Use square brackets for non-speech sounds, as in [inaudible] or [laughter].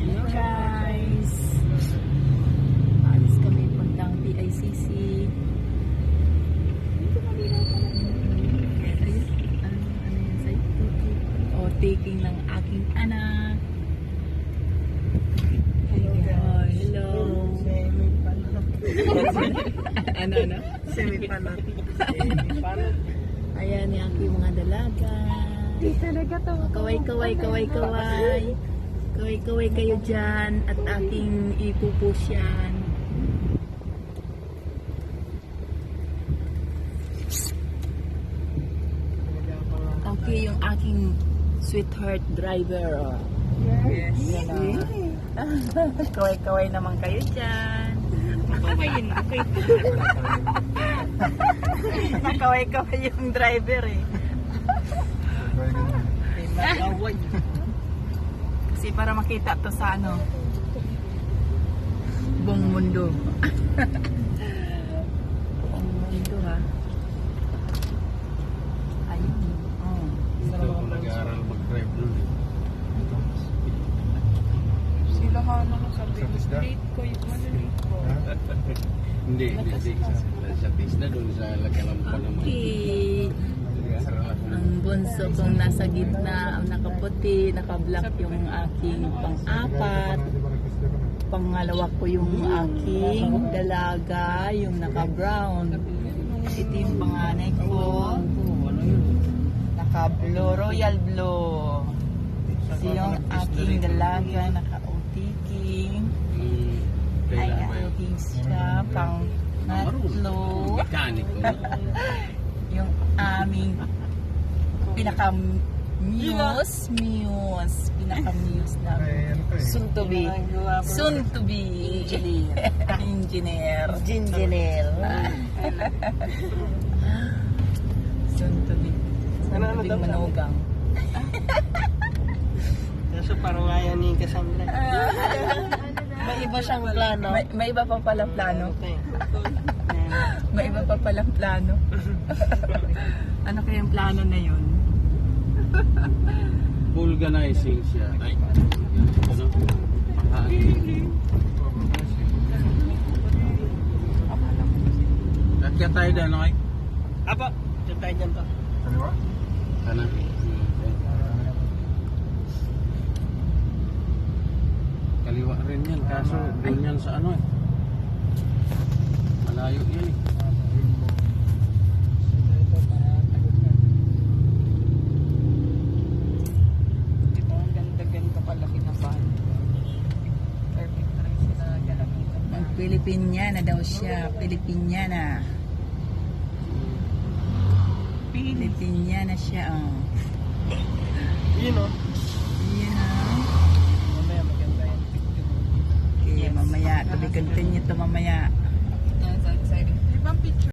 Hello guys! Alis kami puntang PICC. Ayun, ano, ano yun sa'yo? O, taking ng aking anak. Hello, Oh, hello. Semi-panat. [laughs] ano, ano? Semi-panat. Semi-panat. Ayan yung aking mga dalaga. talaga to. Kaway, kaway, kaway, kaway. Kaway, kaway kayo dyan at aking ipupus yan. Okay, yung aking sweetheart driver. Yes. Yan ah. [laughs] Kaway-kaway naman kayo dyan. Kawayin mo. [laughs] Nakaway-kaway yung driver eh. Nagaway. Kasi para makita to sa ano, buong mundo. [laughs] buong mundo ha. Ayun. Oh. Hindi ako nag-aaral mag-drive nun eh. Sila ka na sabi. Late ko yung malilate ko. Hindi, hindi. Sa, Tisna doon sa Lagalampa naman. Okay. Bunso kong nasa gitna, ang nakaputi, nakablock yung aking pang-apat. Pangalawa ko yung aking dalaga, yung naka-brown. Ito yung panganay ko. Naka-blue, royal blue. Ito yung aking dalaga, naka-otiking. Hmm, Ay, aking siya, pang natlo. Mekaniko. [laughs] Yung aming pinaka-muse, muse, pinaka-muse na soon to be, soon to be engineer. Engineer. Soon to be. Soon Ano, to ano be daw sabi? manugang. Kaso parang ayaw ni Cassandra. May iba siyang plano. May, may iba pa palang plano. Okay. May iba pa palang plano. [laughs] ano kayang plano na yun? [laughs] Vulganizing siya. Ay, ano? Kaya tayo dyan, okay? Apa, dyan tayo dyan to. Sana. Hmm, okay. Kaliwa rin yan, kaso doon yan sa ano eh. Malayo yan eh. Di ba ang ganda-ganda palaki na pan. Perfect na rin sila Pilipiniana daw siya. Pilipiniana. Pilipiniana siya. Oh. Yun o. Yun ah. Mamaya maganda picture. Okay, mamaya. To be continue to mamaya. Yan, sa exciting. Di ba ang picture?